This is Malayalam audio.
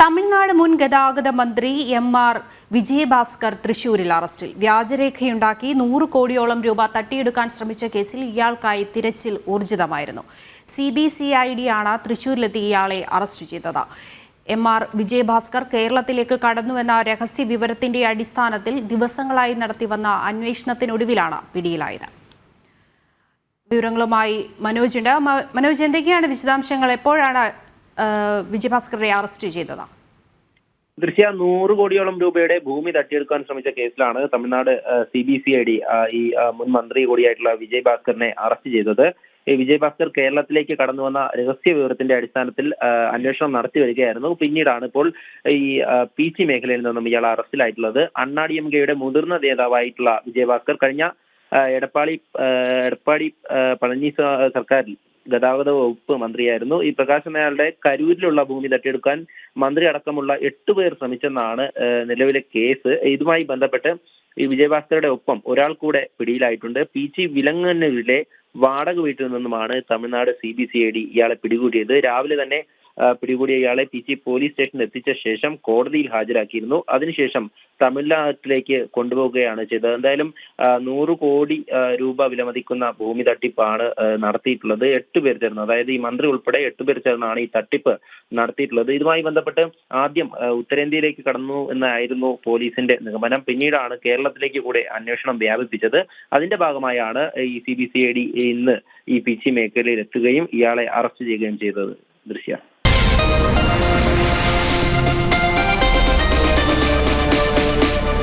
തമിഴ്നാട് മുൻ ഗതാഗത മന്ത്രി എം ആർ വിജയഭാസ്കർ തൃശൂരിൽ അറസ്റ്റിൽ. വ്യാജരേഖയുണ്ടാക്കി നൂറ് കോടിയോളം രൂപ തട്ടിയെടുക്കാൻ ശ്രമിച്ച കേസിൽ ഇയാൾക്കായി തിരച്ചിൽ ഊർജിതമായിരുന്നു. C B C I D ആണ് തൃശൂരിലെത്തി ഇയാളെ അറസ്റ്റ് ചെയ്തത്. എം ആർ വിജയഭാസ്കർ കേരളത്തിലേക്ക് കടന്നുവെന്ന രഹസ്യ വിവരത്തിന്റെ അടിസ്ഥാനത്തിൽ ദിവസങ്ങളായി നടത്തിവന്ന അന്വേഷണത്തിനൊടുവിലാണ് പിടിയിലായത്. വിവരങ്ങളുമായി മനോജ് ഉണ്ട്. മനോജ് എന്തൊക്കെയാണ് വിശദാംശങ്ങൾ? എപ്പോഴാണ് വിജയഭാസ്കറെ അറസ്റ്റ് ചെയ്തതാ? ദൃശ്യ നൂറ് കോടിയോളം രൂപയുടെ ഭൂമി തട്ടിയെടുക്കാൻ ശ്രമിച്ച കേസിലാണ് Tamil Nadu C B C I D ഈ മുൻ മന്ത്രി കൂടിയായിട്ടുള്ള വിജയ് ഭാസ്കറിനെ അറസ്റ്റ് ചെയ്തത്. ഈ വിജയ് ഭാസ്കർ കേരളത്തിലേക്ക് കടന്നു വന്ന രഹസ്യ വിവരത്തിന്റെ അടിസ്ഥാനത്തിൽ അന്വേഷണം നടത്തി വരികയായിരുന്നു. പിന്നീടാണ് ഇപ്പോൾ ഈ പി സി മേഖലയിൽ നിന്നും ഇയാൾ അറസ്റ്റിലായിട്ടുള്ളത് അണ്ണാ ഡി എം കെയുടെ മുതിർന്ന നേതാവായിട്ടുള്ള വിജയഭാസ്കർ കഴിഞ്ഞ എടപ്പാളി എടപ്പാടി പളനി സർക്കാരിൽ ഗതാഗത വകുപ്പ് മന്ത്രിയായിരുന്നു. ഈ പ്രകാശ് അയാളുടെ കരൂരിലുള്ള ഭൂമി തട്ടിയെടുക്കാൻ മന്ത്രി അടക്കമുള്ള എട്ട് പേർ ശ്രമിച്ചെന്നാണ് നിലവിലെ കേസ്. ഇതുമായി ബന്ധപ്പെട്ട് ഈ വിജയഭാസ്കറുടെ ഒപ്പം ഒരാൾ കൂടെ പിടിയിലായിട്ടുണ്ട്. പി. ജി. വിലങ്ങന്നൂരിലെ വാടക വീട്ടിൽ നിന്നുമാണ് Tamil Nadu C B C I D ഇയാളെ പിടികൂടിയത്. രാവിലെ തന്നെ പിടികൂടിയ ഇയാളെ പി ജി പോലീസ് സ്റ്റേഷനിൽ എത്തിച്ച ശേഷം കോടതിയിൽ ഹാജരാക്കിയിരുന്നു. അതിനുശേഷം തമിഴ്നാട്ടിലേക്ക് കൊണ്ടുപോവുകയാണ് ചെയ്തത്. എന്തായാലും നൂറ് കോടി രൂപ വിലമതിക്കുന്ന ഭൂമി തട്ടിപ്പാണ് നടത്തിയിട്ടുള്ളത്. എട്ട് പേർ ചേർന്ന് അതായത് ഈ മന്ത്രി ഉൾപ്പെടെ എട്ട് പേർ ചേർന്നാണ് ഈ തട്ടിപ്പ് നടത്തിയിട്ടുള്ളത്. ഇതുമായി ബന്ധപ്പെട്ട് ആദ്യം ഉത്തരേന്ത്യയിലേക്ക് കടന്നു എന്നായിരുന്നു പോലീസിന്റെ നിഗമനം. പിന്നീടാണ് കേരളത്തിലേക്ക് കൂടെ അന്വേഷണം വ്യാപിപ്പിച്ചത്. അതിന്റെ ഭാഗമായാണ് ഈ C B C I D ഇന്ന് ഈ പിച്ചി മേഖലയിൽ എത്തുകയും ഇയാളെ അറസ്റ്റ് ചെയ്യുകയും ചെയ്തത്. ദൃശ്യ.